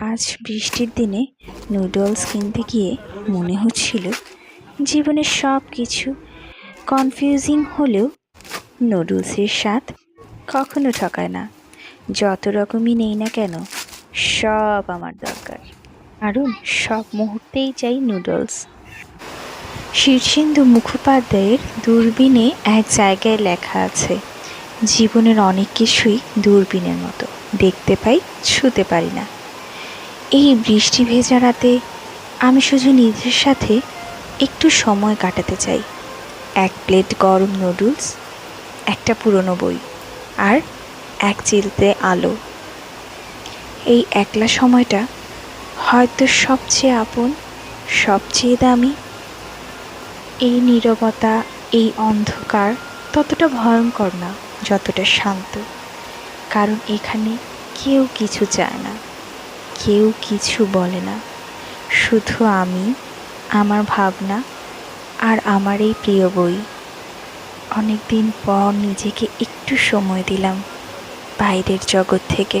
আজ বৃষ্টির দিনে নুডলস কিনতে গিয়ে মনে হচ্ছিল জীবনের সব কিছু কনফিউজিং হলেও নুডলসের স্বাদ কখনো ঠকায় না। যত রকমই নেই না কেন, সব আমার দরকার। কারণ সব মুহূর্তেই চাই নুডলস শীর্ষেন্দু মুখোপাধ্যায়ের দূরবীনে এক জায়গায় লেখা আছে, জীবনের অনেক কিছুই দূরবীনের মতো। দেখতে পাই, ছুতে পারি না। এই বৃষ্টি ভেজা রাতে আমি শুধু নিজের সাথে একটু সময় কাটাতে চাই। এক প্লেট গরম নুডলস, একটা পুরনো বই আর এক চিলতে আলো। এই একলা সময়টা হয়তো সবচেয়ে আপন, সবচেয়ে দামি। এই নীরবতা, এই অন্ধকার ততটা ভয়ঙ্কর না, যতটা শান্ত। কারণ এখানে কেউ কিছু চায় না। কেউ কিছু বলে না। শুধু আমি, আমার ভাবনা আর আমার এই প্রিয় বই। অনেকদিন পর নিজেকে একটু সময় দিলাম বাইরের জগৎ থেকে।